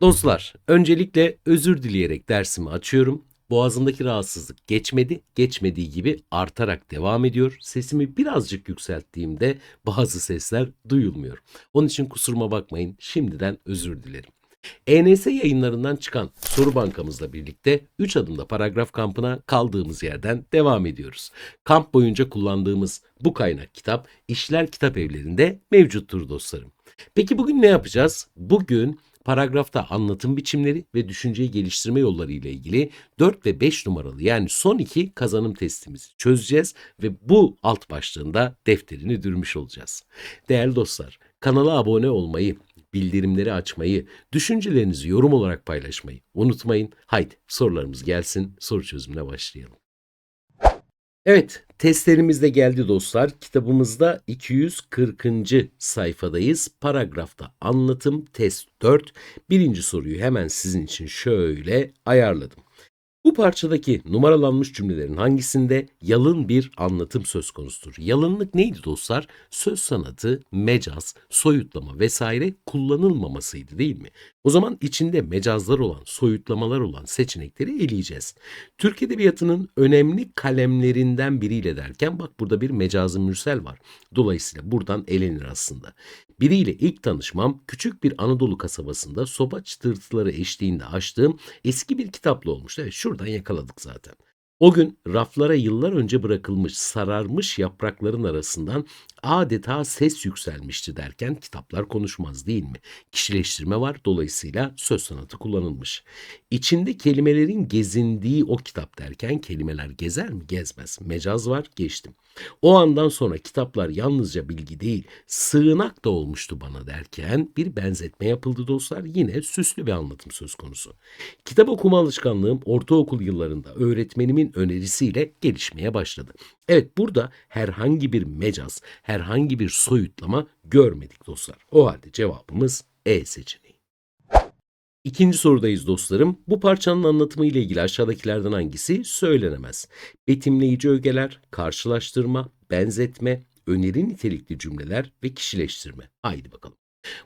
Dostlar, öncelikle özür dileyerek dersimi açıyorum. Boğazımdaki rahatsızlık geçmedi, geçmediği gibi artarak devam ediyor. Sesimi birazcık yükselttiğimde bazı sesler duyulmuyor. Onun için kusuruma bakmayın, şimdiden özür dilerim. ENS yayınlarından çıkan soru bankamızla birlikte 3 adımda paragraf kampına kaldığımız yerden devam ediyoruz. Kamp boyunca kullandığımız bu kaynak kitap işler kitap evlerinde mevcuttur dostlarım. Peki bugün ne yapacağız? Bugün paragrafta anlatım biçimleri ve düşünceyi geliştirme yolları ile ilgili 4 ve 5 numaralı yani son iki kazanım testimizi çözeceğiz ve bu alt başlığında defterini dürmüş olacağız. Değerli dostlar, kanala abone olmayı, bildirimleri açmayı, düşüncelerinizi yorum olarak paylaşmayı unutmayın. Haydi sorularımız gelsin, soru çözümüne başlayalım. Evet, testlerimiz de geldi dostlar. Kitabımızda 240. sayfadayız. Paragrafta anlatım test 4. Birinci soruyu hemen sizin için şöyle ayarladım. Bu parçadaki numaralanmış cümlelerin hangisinde yalın bir anlatım söz konusudur? Yalınlık neydi dostlar? Söz sanatı, mecaz, soyutlama vesaire kullanılmamasıydı değil mi? O zaman içinde mecazlar olan, soyutlamalar olan seçenekleri eleyeceğiz. Türk Edebiyatı'nın önemli kalemlerinden biriyle derken bak burada bir mecazı mürsel var. Dolayısıyla buradan elenir aslında. Biriyle ilk tanışmam küçük bir Anadolu kasabasında soba çıtırtıları eşliğinde açtığım eski bir kitapla olmuştu. Evet şuradan yakaladık zaten. O gün raflara yıllar önce bırakılmış sararmış yaprakların arasından adeta ses yükselmişti derken kitaplar konuşmaz değil mi? Kişileştirme var dolayısıyla söz sanatı kullanılmış. İçinde kelimelerin gezindiği o kitap derken kelimeler gezer mi? Gezmez. Mecaz var geçtim. O andan sonra kitaplar yalnızca bilgi değil, sığınak da olmuştu bana derken bir benzetme yapıldı dostlar. Yine süslü bir anlatım söz konusu. Kitap okuma alışkanlığım ortaokul yıllarında öğretmenimin önerisiyle gelişmeye başladı. Evet burada herhangi bir mecaz, herhangi bir soyutlama görmedik dostlar. O halde cevabımız E seçeneği. İkinci sorudayız dostlarım. Bu parçanın anlatımı ile ilgili aşağıdakilerden hangisi söylenemez? Betimleyici ögeler, karşılaştırma, benzetme, öneri nitelikli cümleler ve kişileştirme. Haydi bakalım.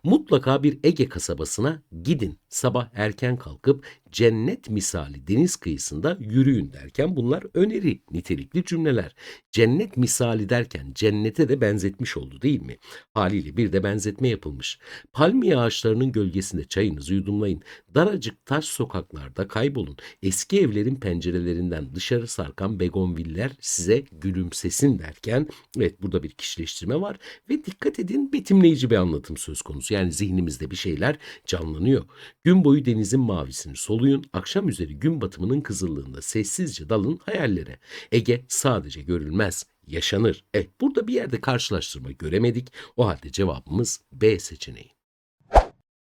Mutlaka bir Ege kasabasına gidin. Sabah erken kalkıp cennet misali deniz kıyısında yürüyün derken bunlar öneri nitelikli cümleler. Cennet misali derken cennete de benzetmiş oldu değil mi? Haliyle bir de benzetme yapılmış. Palmiye ağaçlarının gölgesinde çayınızı yudumlayın. Daracık taş sokaklarda kaybolun. Eski evlerin pencerelerinden dışarı sarkan begonviller size gülümsesin derken evet burada bir kişileştirme var ve dikkat edin betimleyici bir anlatım söz konusu. Yani zihnimizde bir şeyler canlanıyor. Gün boyu denizin mavisini soluyun, akşam üzeri gün batımının kızıllığında sessizce dalın hayallere. Ege sadece görülmez, yaşanır. Evet burada bir yerde karşılaştırma göremedik. O halde cevabımız B seçeneği.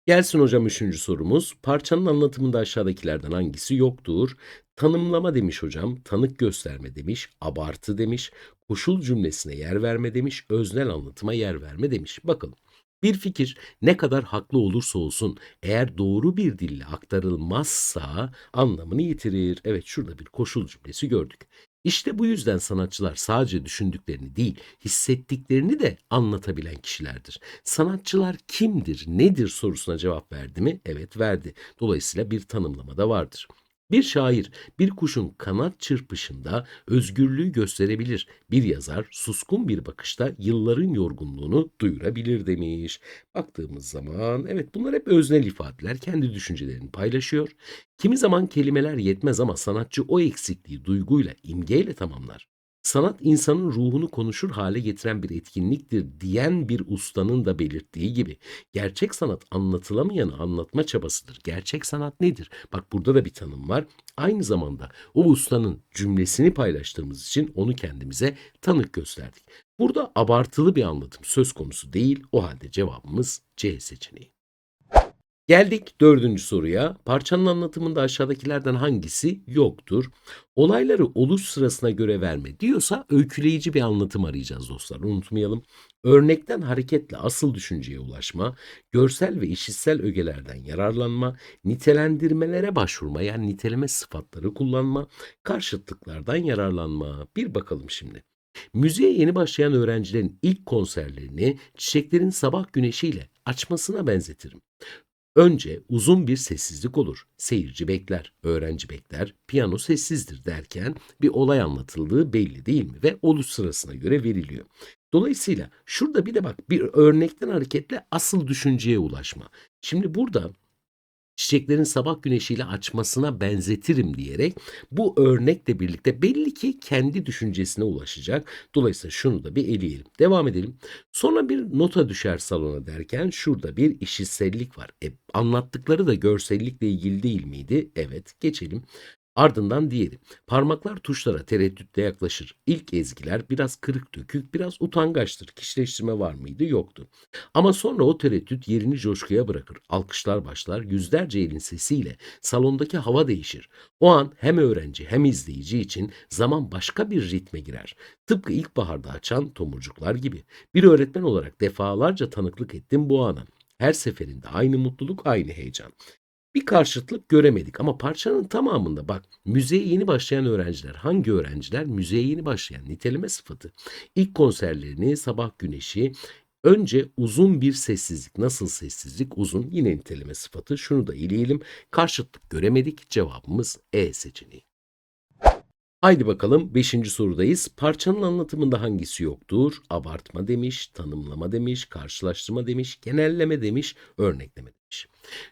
Gelsin hocam üçüncü sorumuz. Parçanın anlatımında aşağıdakilerden hangisi yoktur? Tanımlama demiş hocam, tanık gösterme demiş, abartı demiş, koşul cümlesine yer verme demiş, öznel anlatıma yer verme demiş. Bakalım. Bir fikir ne kadar haklı olursa olsun eğer doğru bir dille aktarılmazsa anlamını yitirir. Evet şurada bir koşul cümlesi gördük. İşte bu yüzden sanatçılar sadece düşündüklerini değil, hissettiklerini de anlatabilen kişilerdir. Sanatçılar kimdir, nedir sorusuna cevap verdi mi? Evet verdi. Dolayısıyla bir tanımlama da vardır. Bir şair bir kuşun kanat çırpışında özgürlüğü gösterebilir. Bir yazar suskun bir bakışta yılların yorgunluğunu duyurabilir demiş. Baktığımız zaman evet bunlar hep öznel ifadeler. Kendi düşüncelerini paylaşıyor. Kimi zaman kelimeler yetmez ama sanatçı o eksikliği duyguyla, imgeyle tamamlar. Sanat insanın ruhunu konuşur hale getiren bir etkinliktir diyen bir ustanın da belirttiği gibi gerçek sanat anlatılamayanı anlatma çabasıdır. Gerçek sanat nedir? Bak burada da bir tanım var. Aynı zamanda o ustanın cümlesini paylaştığımız için onu kendimize tanık gösterdik. Burada abartılı bir anlatım söz konusu değil. O halde cevabımız C seçeneği. Geldik dördüncü soruya. Parçanın anlatımında aşağıdakilerden hangisi yoktur? Olayları oluş sırasına göre verme diyorsa öyküleyici bir anlatım arayacağız dostlar. Unutmayalım. Örnekten hareketle asıl düşünceye ulaşma, görsel ve işitsel ögelerden yararlanma, nitelendirmelere başvurma yani niteleme sıfatları kullanma, karşıtlıklardan yararlanma. Bir bakalım şimdi. Müziğe yeni başlayan öğrencilerin ilk konserlerini çiçeklerin sabah güneşiyle açmasına benzetirim. Önce uzun bir sessizlik olur. Seyirci bekler, öğrenci bekler, piyano sessizdir derken bir olay anlatıldığı belli değil mi? Ve oluş sırasına göre veriliyor. Dolayısıyla şurada bir de bak bir örnekten hareketle asıl düşünceye ulaşma. Şimdi burada çiçeklerin sabah güneşiyle açmasına benzetirim diyerek bu örnekle birlikte belli ki kendi düşüncesine ulaşacak. Dolayısıyla şunu da bir eleyelim. Devam edelim. Sonra bir nota düşer salona derken şurada bir işitsellik var. E, anlattıkları da görsellikle ilgili değil miydi? Evet geçelim. Ardından diğeri. Parmaklar tuşlara tereddütle yaklaşır. İlk ezgiler biraz kırık dökük, biraz utangaçtır. Kişileştirme var mıydı? Yoktu. Ama sonra o tereddüt yerini coşkuya bırakır. Alkışlar başlar, yüzlerce elin sesiyle salondaki hava değişir. O an hem öğrenci hem izleyici için zaman başka bir ritme girer. Tıpkı ilkbaharda açan tomurcuklar gibi. Bir öğretmen olarak defalarca tanıklık ettim bu ana. Her seferinde aynı mutluluk, aynı heyecan. Bir karşıtlık göremedik ama parçanın tamamında bak müziğe yeni başlayan öğrenciler hangi öğrenciler müziğe yeni başlayan niteleme sıfatı ilk konserlerini sabah güneşi önce uzun bir sessizlik nasıl sessizlik uzun yine niteleme sıfatı şunu da ileyelim karşıtlık göremedik cevabımız E seçeneği. Haydi bakalım 5. sorudayız. Parçanın anlatımında hangisi yoktur? Abartma demiş, tanımlama demiş, karşılaştırma demiş, genelleme demiş, örnekleme demiş.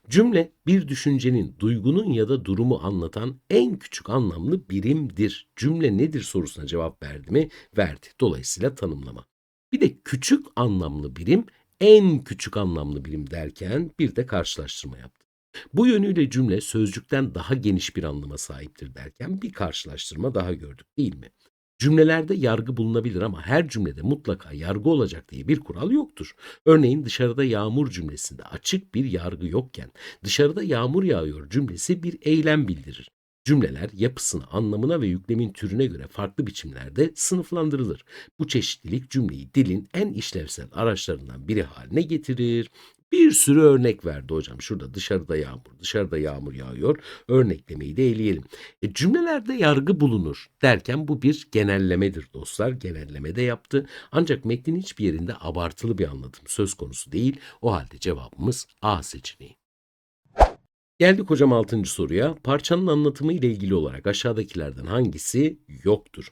Cümle bir düşüncenin, duygunun ya da durumu anlatan en küçük anlamlı birimdir. Cümle nedir sorusuna cevap verdi mi? Verdi. Dolayısıyla tanımlama. Bir de küçük anlamlı birim, en küçük anlamlı birim derken bir de karşılaştırma yaptı. Bu yönüyle cümle sözcükten daha geniş bir anlama sahiptir derken bir karşılaştırma daha gördük değil mi? Cümlelerde yargı bulunabilir ama her cümlede mutlaka yargı olacak diye bir kural yoktur. Örneğin dışarıda yağmur cümlesinde açık bir yargı yokken dışarıda yağmur yağıyor cümlesi bir eylem bildirir. Cümleler yapısına, anlamına ve yüklemin türüne göre farklı biçimlerde sınıflandırılır. Bu çeşitlilik cümleyi dilin en işlevsel araçlarından biri haline getirir. Bir sürü örnek verdi hocam. Şurada dışarıda yağmur, dışarıda yağmur yağıyor. Örneklemeyi de eleyelim. E, cümlelerde yargı bulunur derken bu bir genellemedir dostlar. Genelleme de yaptı. Ancak metnin hiçbir yerinde abartılı bir anlatım söz konusu değil. O halde cevabımız A seçeneği. Geldik hocam 6. soruya. Parçanın anlatımı ile ilgili olarak aşağıdakilerden hangisi yoktur?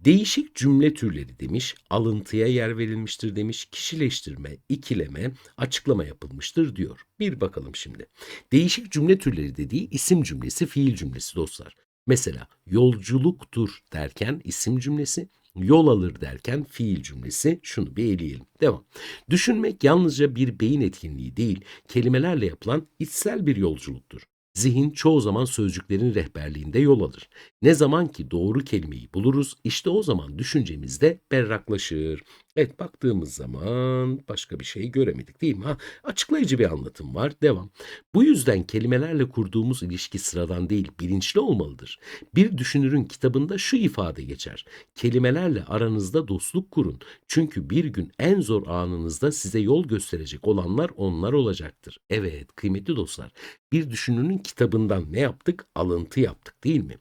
Değişik cümle türleri demiş, alıntıya yer verilmiştir demiş, kişileştirme, ikileme, açıklama yapılmıştır diyor. Bir bakalım şimdi. Değişik cümle türleri dediği isim cümlesi, fiil cümlesi dostlar. Mesela yolculuktur derken isim cümlesi, yol alır derken fiil cümlesi şunu bir eleyelim. Devam. Düşünmek yalnızca bir beyin etkinliği değil, kelimelerle yapılan içsel bir yolculuktur. Zihin çoğu zaman sözcüklerin rehberliğinde yol alır. Ne zaman ki doğru kelimeyi buluruz, işte o zaman düşüncemiz de berraklaşır. Evet baktığımız zaman başka bir şey göremedik değil mi? Ha, açıklayıcı bir anlatım var. Devam. Bu yüzden kelimelerle kurduğumuz ilişki sıradan değil, bilinçli olmalıdır. Bir düşünürün kitabında şu ifade geçer. Kelimelerle aranızda dostluk kurun. Çünkü bir gün en zor anınızda size yol gösterecek olanlar onlar olacaktır. Evet kıymetli dostlar. Bir düşünürün kitabından ne yaptık? Alıntı yaptık değil mi?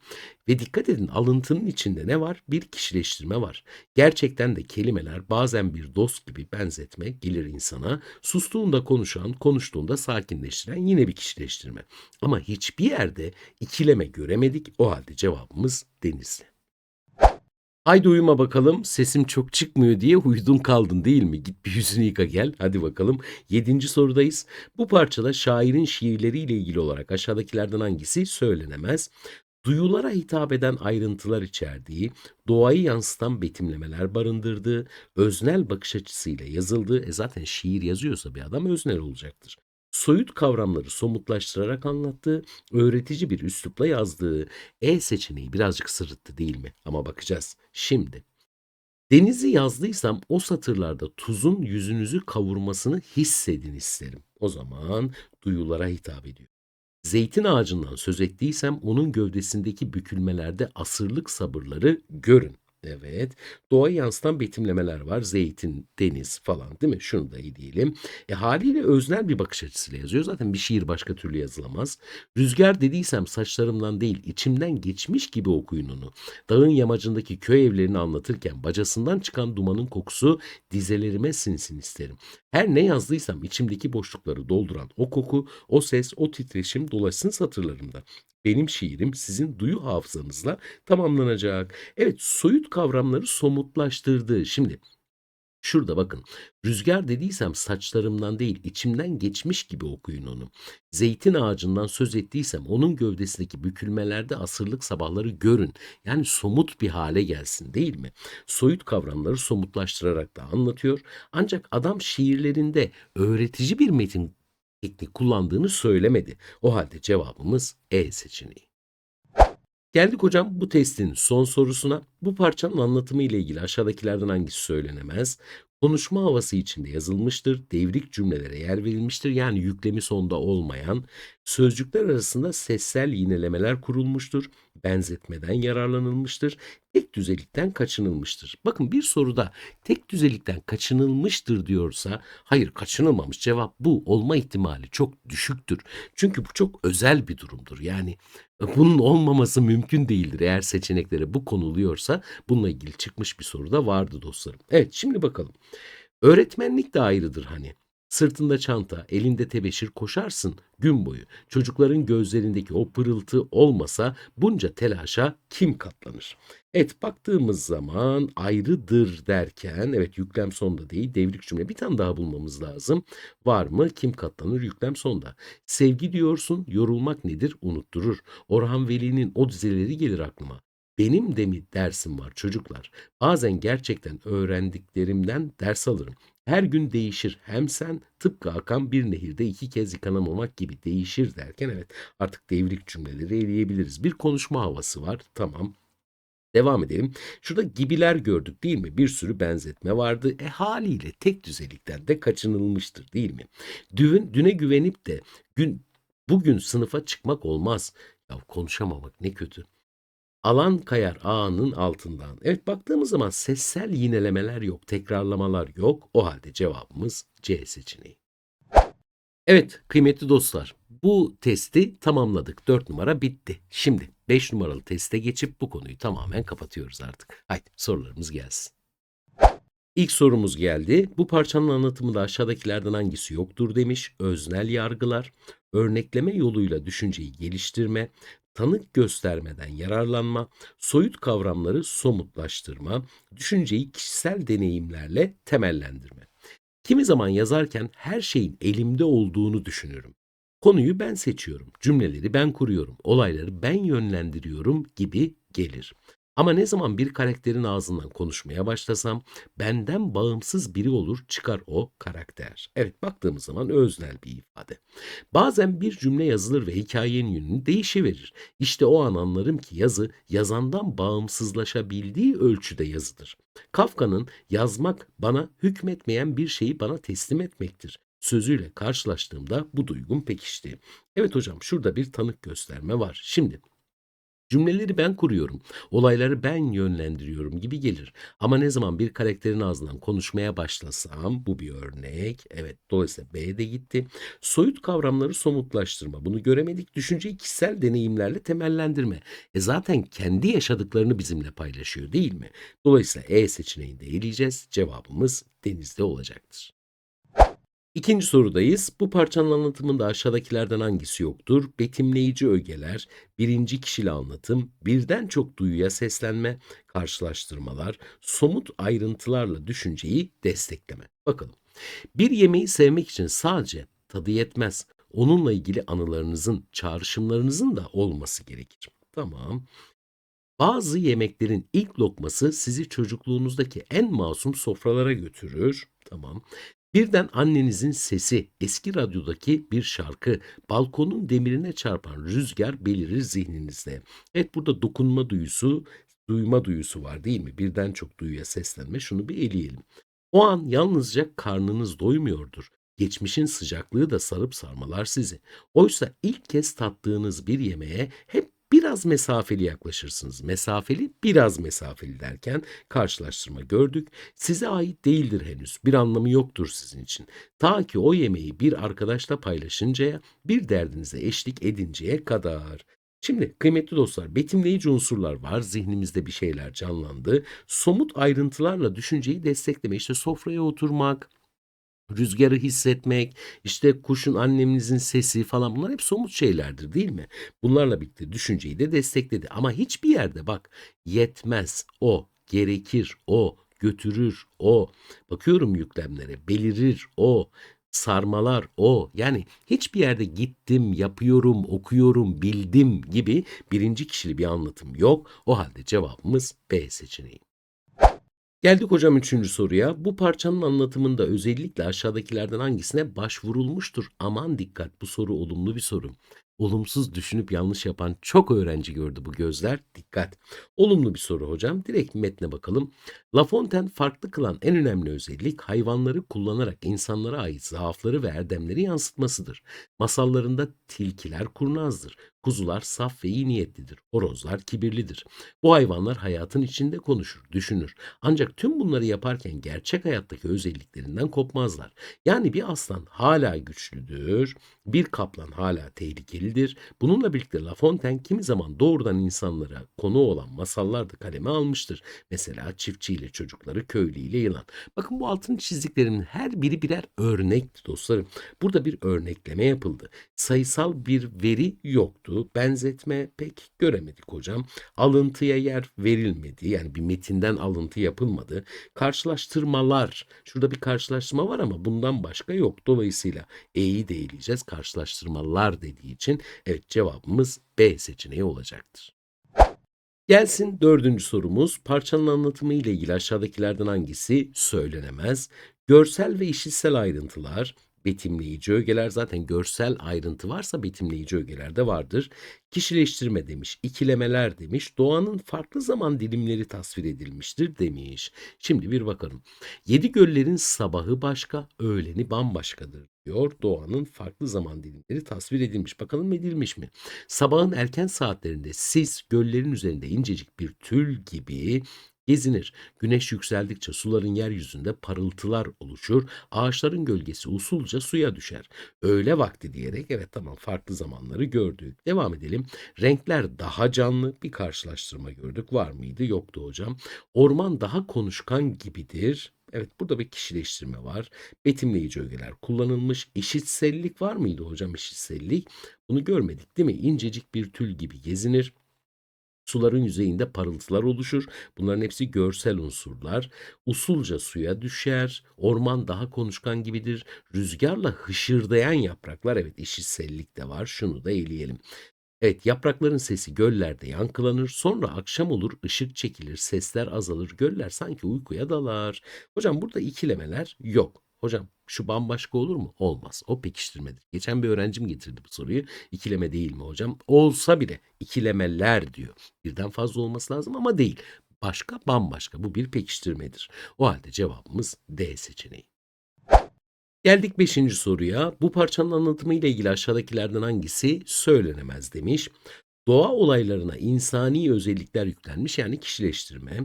Ve dikkat edin alıntının içinde ne var? Bir kişileştirme var. Gerçekten de kelimeler bazen bir dost gibi benzetme gelir insana. Sustuğunda konuşan, konuştuğunda sakinleştiren yine bir kişileştirme. Ama hiçbir yerde ikileme göremedik. O halde cevabımız Denizli. Haydi uyuma bakalım. Sesim çok çıkmıyor diye uyudun kaldın değil mi? Git bir yüzünü yıka gel. Hadi bakalım. Yedinci sorudayız. Bu parçada şairin şiirleriyle ilgili olarak aşağıdakilerden hangisi söylenemez? Duyulara hitap eden ayrıntılar içerdiği, doğayı yansıtan betimlemeler barındırdığı, öznel bakış açısıyla yazıldığı, e zaten şiir yazıyorsa bir adam öznel olacaktır. Soyut kavramları somutlaştırarak anlattığı, öğretici bir üslupla yazdığı E seçeneği birazcık sırıttı değil mi? Ama bakacağız. Şimdi Denizi yazdıysam o satırlarda tuzun yüzünüzü kavurmasını hissedin isterim. O zaman duyulara hitap ediyor. Zeytin ağacından söz ettiysem onun gövdesindeki bükülmelerde asırlık sabırları görün. Evet. Doğayı yansıtan betimlemeler var. Zeytin, deniz falan değil mi? Şunu da iyi diyelim. E haliyle öznel bir bakış açısıyla yazıyor. Zaten bir şiir başka türlü yazılamaz. Rüzgar dediysem saçlarımdan değil içimden geçmiş gibi okuyun onu. Dağın yamacındaki köy evlerini anlatırken bacasından çıkan dumanın kokusu dizelerime sinsin isterim. Her ne yazdıysam içimdeki boşlukları dolduran o koku, o ses, o titreşim dolaşsın satırlarımda. Benim şiirim sizin duyu hafızanızla tamamlanacak. Evet, soyut kavramları somutlaştırdı. Şimdi Şurada bakın. Rüzgar dediysem saçlarımdan değil, içimden geçmiş gibi okuyun onu. Zeytin ağacından söz ettiysem onun gövdesindeki bükülmelerde asırlık sabahları görün. Yani somut bir hale gelsin değil mi? Soyut kavramları somutlaştırarak da anlatıyor. Ancak adam şiirlerinde öğretici bir metin teknik kullandığını söylemedi. O halde cevabımız E seçeneği. Geldik hocam bu testin son sorusuna. Bu parçanın anlatımı ile ilgili aşağıdakilerden hangisi söylenemez? Konuşma havası içinde yazılmıştır, devrik cümlelere yer verilmiştir yani yüklemi sonda olmayan, sözcükler arasında sessel yinelemeler kurulmuştur, benzetmeden yararlanılmıştır, tek düzelikten kaçınılmıştır. Bakın bir soruda tek düzelikten kaçınılmıştır diyorsa, hayır kaçınılmamış cevap bu olma ihtimali çok düşüktür. Çünkü bu çok özel bir durumdur. Yani bunun olmaması mümkün değildir. Eğer seçeneklere bu konuluyorsa bununla ilgili çıkmış bir soru da vardı dostlarım. Evet şimdi bakalım. Öğretmenlik de ayrıdır hani. Sırtında çanta, elinde tebeşir koşarsın gün boyu. Çocukların gözlerindeki o pırıltı olmasa bunca telaşa kim katlanır? Evet baktığımız zaman ayrıdır derken evet yüklem sonda değil devrik cümle bir tane daha bulmamız lazım. Var mı kim katlanır yüklem sonda. Sevgi diyorsun yorulmak nedir unutturur. Orhan Veli'nin o dizeleri gelir aklıma. Benim de mi dersim var çocuklar? Bazen gerçekten öğrendiklerimden ders alırım. Her gün değişir. Hem sen tıpkı akan bir nehirde iki kez yıkanamamak gibi değişir derken evet artık devrik cümleleri eleyebiliriz. Bir konuşma havası var. Tamam. Devam edelim. Şurada gibiler gördük değil mi? Bir sürü benzetme vardı. E haliyle tek düzelikten de kaçınılmıştır değil mi? Düğün, düne güvenip de gün bugün sınıfa çıkmak olmaz. Ya konuşamamak ne kötü. Alan kayar ağının altından. Evet baktığımız zaman sessel yinelemeler yok, tekrarlamalar yok. O halde cevabımız C seçeneği. Evet kıymetli dostlar bu testi tamamladık. 4 numara bitti. Şimdi 5 numaralı teste geçip bu konuyu tamamen kapatıyoruz artık. Haydi sorularımız gelsin. İlk sorumuz geldi. Bu parçanın anlatımında aşağıdakilerden hangisi yoktur demiş. Öznel yargılar, örnekleme yoluyla düşünceyi geliştirme, tanık göstermeden yararlanma, soyut kavramları somutlaştırma, düşünceyi kişisel deneyimlerle temellendirme. Kimi zaman yazarken her şeyin elimde olduğunu düşünürüm. Konuyu ben seçiyorum, cümleleri ben kuruyorum, olayları ben yönlendiriyorum gibi gelir. Ama ne zaman bir karakterin ağzından konuşmaya başlasam benden bağımsız biri olur çıkar o karakter. Evet baktığımız zaman öznel bir ifade. Bazen bir cümle yazılır ve hikayenin yönünü değişiverir. İşte o an anlarım ki yazı yazandan bağımsızlaşabildiği ölçüde yazıdır. Kafka'nın yazmak bana hükmetmeyen bir şeyi bana teslim etmektir sözüyle karşılaştığımda bu duygum pekişti. Evet hocam şurada bir tanık gösterme var. Şimdi Cümleleri ben kuruyorum, olayları ben yönlendiriyorum gibi gelir. Ama ne zaman bir karakterin ağzından konuşmaya başlasam, bu bir örnek. Evet, dolayısıyla B de gitti. Soyut kavramları somutlaştırma. Bunu göremedik. Düşünceyi kişisel deneyimlerle temellendirme. E zaten kendi yaşadıklarını bizimle paylaşıyor değil mi? Dolayısıyla E seçeneğinde eleyeceğiz. Cevabımız denizde olacaktır. İkinci sorudayız. Bu parçanın anlatımında aşağıdakilerden hangisi yoktur? Betimleyici ögeler, birinci kişili anlatım, birden çok duyuya seslenme, karşılaştırmalar, somut ayrıntılarla düşünceyi destekleme. Bakalım. Bir yemeği sevmek için sadece tadı yetmez. Onunla ilgili anılarınızın, çağrışımlarınızın da olması gerekir. Tamam. Bazı yemeklerin ilk lokması sizi çocukluğunuzdaki en masum sofralara götürür. Tamam. Birden annenizin sesi, eski radyodaki bir şarkı, balkonun demirine çarpan rüzgar belirir zihninizde. Evet burada dokunma duyusu, duyma duyusu var değil mi? Birden çok duyuya seslenme şunu bir eleyelim. O an yalnızca karnınız doymuyordur. Geçmişin sıcaklığı da sarıp sarmalar sizi. Oysa ilk kez tattığınız bir yemeğe hep biraz mesafeli yaklaşırsınız. Mesafeli, biraz mesafeli derken karşılaştırma gördük. Size ait değildir henüz. Bir anlamı yoktur sizin için. Ta ki o yemeği bir arkadaşla paylaşıncaya, bir derdinize eşlik edinceye kadar. Şimdi kıymetli dostlar betimleyici unsurlar var. Zihnimizde bir şeyler canlandı. Somut ayrıntılarla düşünceyi destekleme. İşte sofraya oturmak, rüzgarı hissetmek, işte kuşun annemizin sesi falan bunlar hep somut şeylerdir değil mi? Bunlarla birlikte düşünceyi de destekledi. Ama hiçbir yerde bak yetmez o, gerekir o, götürür o. Bakıyorum yüklemlere belirir o, sarmalar o. Yani hiçbir yerde gittim, yapıyorum, okuyorum, bildim gibi birinci kişili bir anlatım yok. O halde cevabımız B seçeneği. Geldik hocam üçüncü soruya. Bu parçanın anlatımında özellikle aşağıdakilerden hangisine başvurulmuştur? Aman dikkat bu soru olumlu bir soru. Olumsuz düşünüp yanlış yapan çok öğrenci gördü bu gözler. Dikkat. Olumlu bir soru hocam. Direkt metne bakalım. La Fontaine farklı kılan en önemli özellik hayvanları kullanarak insanlara ait zaafları ve erdemleri yansıtmasıdır. Masallarında tilkiler kurnazdır. Kuzular saf ve iyi niyetlidir. Horozlar kibirlidir. Bu hayvanlar hayatın içinde konuşur, düşünür. Ancak tüm bunları yaparken gerçek hayattaki özelliklerinden kopmazlar. Yani bir aslan hala güçlüdür, bir kaplan hala tehlikelidir. Bununla birlikte La Fontaine kimi zaman doğrudan insanlara konu olan masallar da kaleme almıştır. Mesela çiftçiyle çocukları, köylüyle yılan. Bakın bu altın çizdiklerin her biri birer örnekti dostlarım. Burada bir örnekleme yapıldı. Sayısal bir veri yoktu. Benzetme pek göremedik hocam. Alıntıya yer verilmedi. Yani bir metinden alıntı yapılmadı. Karşılaştırmalar. Şurada bir karşılaştırma var ama bundan başka yok. Dolayısıyla E'yi değileceğiz. Karşılaştırmalar dediği için evet cevabımız B seçeneği olacaktır. Gelsin dördüncü sorumuz. Parçanın anlatımı ile ilgili aşağıdakilerden hangisi söylenemez? Görsel ve işitsel ayrıntılar, betimleyici ögeler zaten görsel ayrıntı varsa betimleyici ögeler de vardır. Kişileştirme demiş, ikilemeler demiş, doğanın farklı zaman dilimleri tasvir edilmiştir demiş. Şimdi bir bakalım. Yedi göllerin sabahı başka, öğleni bambaşkadır diyor. Doğanın farklı zaman dilimleri tasvir edilmiş. Bakalım edilmiş mi? Sabahın erken saatlerinde sis göllerin üzerinde incecik bir tül gibi gezinir. Güneş yükseldikçe suların yeryüzünde parıltılar oluşur. Ağaçların gölgesi usulca suya düşer. Öğle vakti diyerek evet tamam farklı zamanları gördük. Devam edelim. Renkler daha canlı bir karşılaştırma gördük. Var mıydı? Yoktu hocam. Orman daha konuşkan gibidir. Evet burada bir kişileştirme var. Betimleyici ögeler kullanılmış. İşitsellik var mıydı hocam işitsellik? Bunu görmedik değil mi? İncecik bir tül gibi gezinir. Suların yüzeyinde parıltılar oluşur. Bunların hepsi görsel unsurlar. Usulca suya düşer. Orman daha konuşkan gibidir. Rüzgarla hışırdayan yapraklar evet işitsellik de var. Şunu da eleyelim. Evet yaprakların sesi göllerde yankılanır. Sonra akşam olur ışık çekilir. Sesler azalır. Göller sanki uykuya dalar. Hocam burada ikilemeler yok. Hocam şu bambaşka olur mu? Olmaz. O pekiştirmedir. Geçen bir öğrencim getirdi bu soruyu. İkileme değil mi hocam? Olsa bile ikilemeler diyor. Birden fazla olması lazım ama değil. Başka bambaşka. Bu bir pekiştirmedir. O halde cevabımız D seçeneği. Geldik 5. soruya. Bu parçanın anlatımı ile ilgili aşağıdakilerden hangisi söylenemez demiş. Doğa olaylarına insani özellikler yüklenmiş yani kişileştirme,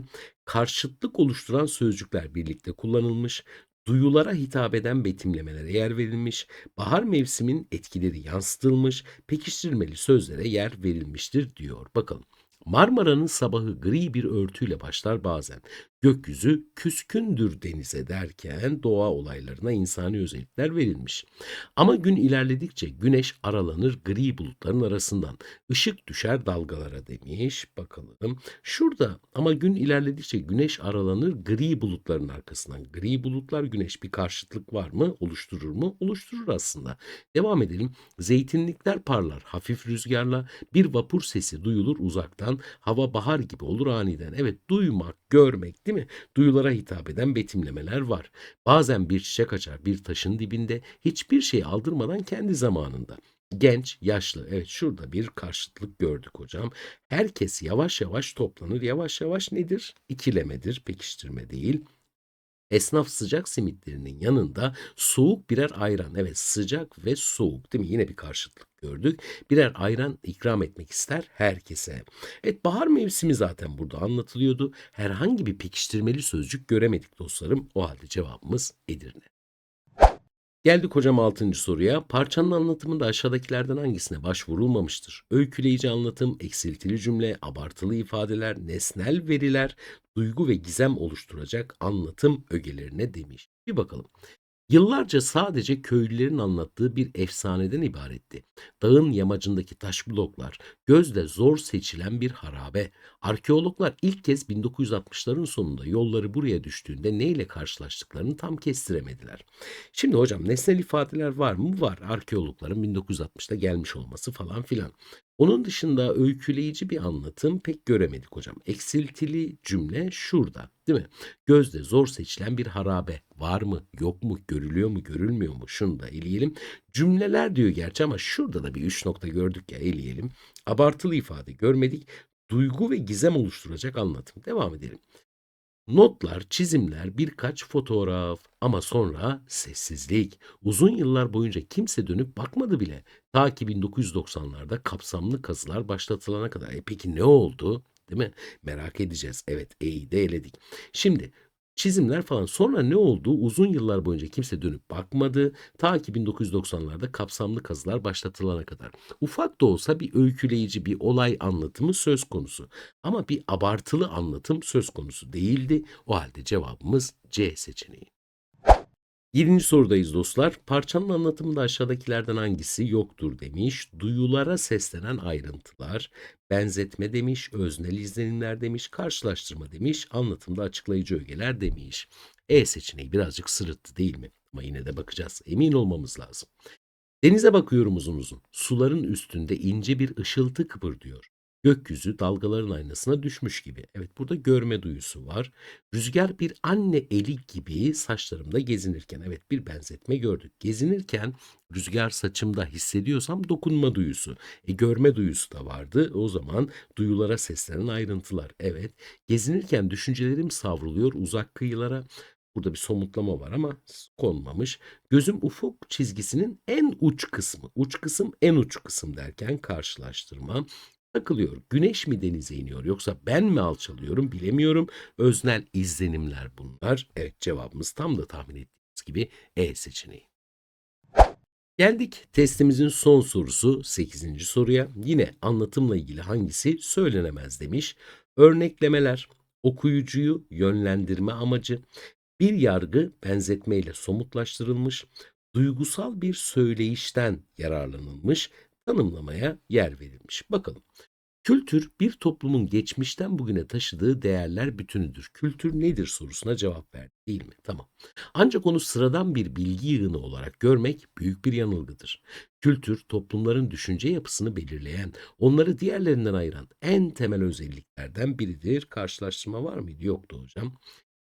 karşıtlık oluşturan sözcükler birlikte kullanılmış, duyulara hitap eden betimlemelere yer verilmiş, bahar mevsimin etkileri yansıtılmış, pekiştirmeli sözlere yer verilmiştir diyor. Bakalım. Marmara'nın sabahı gri bir örtüyle başlar bazen. Gökyüzü küskündür denize derken doğa olaylarına insani özellikler verilmiş. Ama gün ilerledikçe güneş aralanır gri bulutların arasından. Işık düşer dalgalara demiş. Bakalım. Şurada ama gün ilerledikçe güneş aralanır gri bulutların arkasından. Gri bulutlar güneş bir karşıtlık var mı? Oluşturur mu? Oluşturur aslında. Devam edelim. Zeytinlikler parlar hafif rüzgarla. Bir vapur sesi duyulur uzaktan. Hava bahar gibi olur aniden. Evet duymak, görmek değil mi? Duyulara hitap eden betimlemeler var. Bazen bir çiçek açar bir taşın dibinde hiçbir şey aldırmadan kendi zamanında. Genç, yaşlı. Evet şurada bir karşıtlık gördük hocam. Herkes yavaş yavaş toplanır. Yavaş yavaş nedir? İkilemedir, pekiştirme değil. Esnaf sıcak simitlerinin yanında soğuk birer ayran. Evet sıcak ve soğuk değil mi? Yine bir karşıtlık gördük. Birer ayran ikram etmek ister herkese. Evet bahar mevsimi zaten burada anlatılıyordu. Herhangi bir pekiştirmeli sözcük göremedik dostlarım. O halde cevabımız Edirne. Geldik hocam 6. soruya. Parçanın anlatımında aşağıdakilerden hangisine başvurulmamıştır? Öyküleyici anlatım, eksiltili cümle, abartılı ifadeler, nesnel veriler, duygu ve gizem oluşturacak anlatım ögelerine demiş. Bir bakalım. Yıllarca sadece köylülerin anlattığı bir efsaneden ibaretti. Dağın yamacındaki taş bloklar, gözle zor seçilen bir harabe. Arkeologlar ilk kez 1960'ların sonunda yolları buraya düştüğünde neyle karşılaştıklarını tam kestiremediler. Şimdi hocam nesnel ifadeler var mı? Var. Arkeologların 1960'da gelmiş olması falan filan. Onun dışında öyküleyici bir anlatım pek göremedik hocam. Eksiltili cümle şurada değil mi? Gözde zor seçilen bir harabe var mı yok mu görülüyor mu görülmüyor mu şunu da eleyelim. Cümleler diyor gerçi ama şurada da bir üç nokta gördük ya eleyelim. Abartılı ifade görmedik. Duygu ve gizem oluşturacak anlatım. Devam edelim. Notlar, çizimler, birkaç fotoğraf ama sonra sessizlik. Uzun yıllar boyunca kimse dönüp bakmadı bile. Ta ki 1990'larda kapsamlı kazılar başlatılana kadar. E peki ne oldu? Değil mi? Merak edeceğiz. Evet, E'yi de eledik. Şimdi çizimler falan sonra ne oldu? Uzun yıllar boyunca kimse dönüp bakmadı. Ta ki 1990'larda kapsamlı kazılar başlatılana kadar. Ufak da olsa bir öyküleyici bir olay anlatımı söz konusu. Ama bir abartılı anlatım söz konusu değildi. O halde cevabımız C seçeneği. Yedinci sorudayız dostlar. Parçanın anlatımında aşağıdakilerden hangisi yoktur demiş. Duyulara seslenen ayrıntılar, benzetme demiş, öznel izlenimler demiş, karşılaştırma demiş, anlatımda açıklayıcı ögeler demiş. E seçeneği birazcık sırıttı değil mi? Ama yine de bakacağız. Emin olmamız lazım. Denize bakıyorum uzun uzun. Suların üstünde ince bir ışıltı kıpırdıyor. Gökyüzü dalgaların aynasına düşmüş gibi. Evet burada görme duyusu var. Rüzgar bir anne eli gibi saçlarımda gezinirken. Evet bir benzetme gördük. Gezinirken rüzgar saçımda hissediyorsam dokunma duyusu. E görme duyusu da vardı. O zaman duyulara seslenen ayrıntılar. Evet gezinirken düşüncelerim savruluyor uzak kıyılara. Burada bir somutlama var ama konmamış. Gözüm ufuk çizgisinin en uç kısmı. Uç kısım en uç kısım derken karşılaştırma takılıyor. Güneş mi denize iniyor yoksa ben mi alçalıyorum bilemiyorum. Öznel izlenimler bunlar. Evet cevabımız tam da tahmin ettiğimiz gibi E seçeneği. Geldik testimizin son sorusu 8. soruya. Yine anlatımla ilgili hangisi söylenemez demiş. Örneklemeler, okuyucuyu yönlendirme amacı, bir yargı benzetmeyle somutlaştırılmış, duygusal bir söyleyişten yararlanılmış, tanımlamaya yer verilmiş. Bakalım. Kültür bir toplumun geçmişten bugüne taşıdığı değerler bütünüdür. Kültür nedir sorusuna cevap verdi değil mi? Tamam. Ancak onu sıradan bir bilgi yığını olarak görmek büyük bir yanılgıdır. Kültür toplumların düşünce yapısını belirleyen, onları diğerlerinden ayıran en temel özelliklerden biridir. Karşılaştırma var mıydı? Yoktu hocam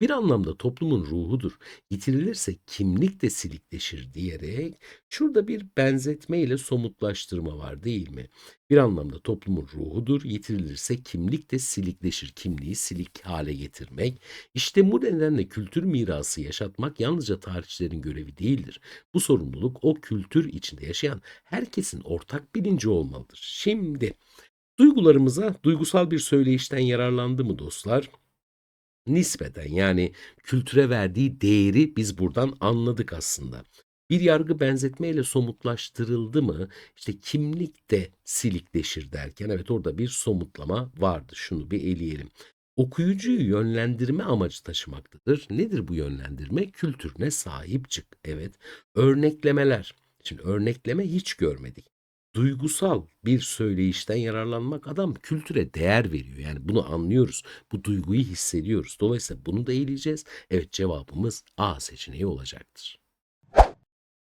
bir anlamda toplumun ruhudur. Yitirilirse kimlik de silikleşir diyerek şurada bir benzetme ile somutlaştırma var değil mi? Bir anlamda toplumun ruhudur. Yitirilirse kimlik de silikleşir. Kimliği silik hale getirmek. İşte bu nedenle kültür mirası yaşatmak yalnızca tarihçilerin görevi değildir. Bu sorumluluk o kültür içinde yaşayan herkesin ortak bilinci olmalıdır. Şimdi duygularımıza duygusal bir söyleyişten yararlandı mı dostlar? Nispeten yani kültüre verdiği değeri biz buradan anladık aslında. Bir yargı benzetmeyle somutlaştırıldı mı işte kimlik de silikleşir derken evet orada bir somutlama vardı. Şunu bir eleyelim. Okuyucuyu yönlendirme amacı taşımaktadır. Nedir bu yönlendirme? Kültürüne sahip çık. Evet. Örneklemeler. Şimdi örnekleme hiç görmedik duygusal bir söyleyişten yararlanmak adam kültüre değer veriyor. Yani bunu anlıyoruz. Bu duyguyu hissediyoruz. Dolayısıyla bunu da eğileceğiz. Evet cevabımız A seçeneği olacaktır.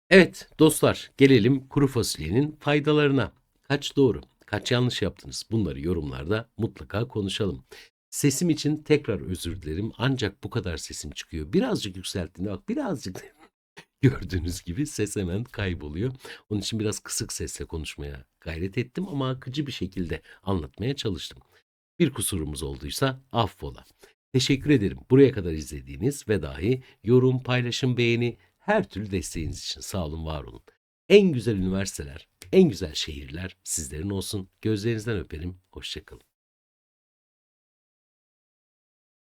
Evet dostlar gelelim kuru fasulyenin faydalarına. Kaç doğru, kaç yanlış yaptınız? Bunları yorumlarda mutlaka konuşalım. Sesim için tekrar özür dilerim. Ancak bu kadar sesim çıkıyor. Birazcık yükselttiğinde bak birazcık Gördüğünüz gibi ses hemen kayboluyor. Onun için biraz kısık sesle konuşmaya gayret ettim ama akıcı bir şekilde anlatmaya çalıştım. Bir kusurumuz olduysa affola. Teşekkür ederim buraya kadar izlediğiniz ve dahi yorum, paylaşım, beğeni her türlü desteğiniz için sağ olun, var olun. En güzel üniversiteler, en güzel şehirler sizlerin olsun. Gözlerinizden öperim. Hoşçakalın.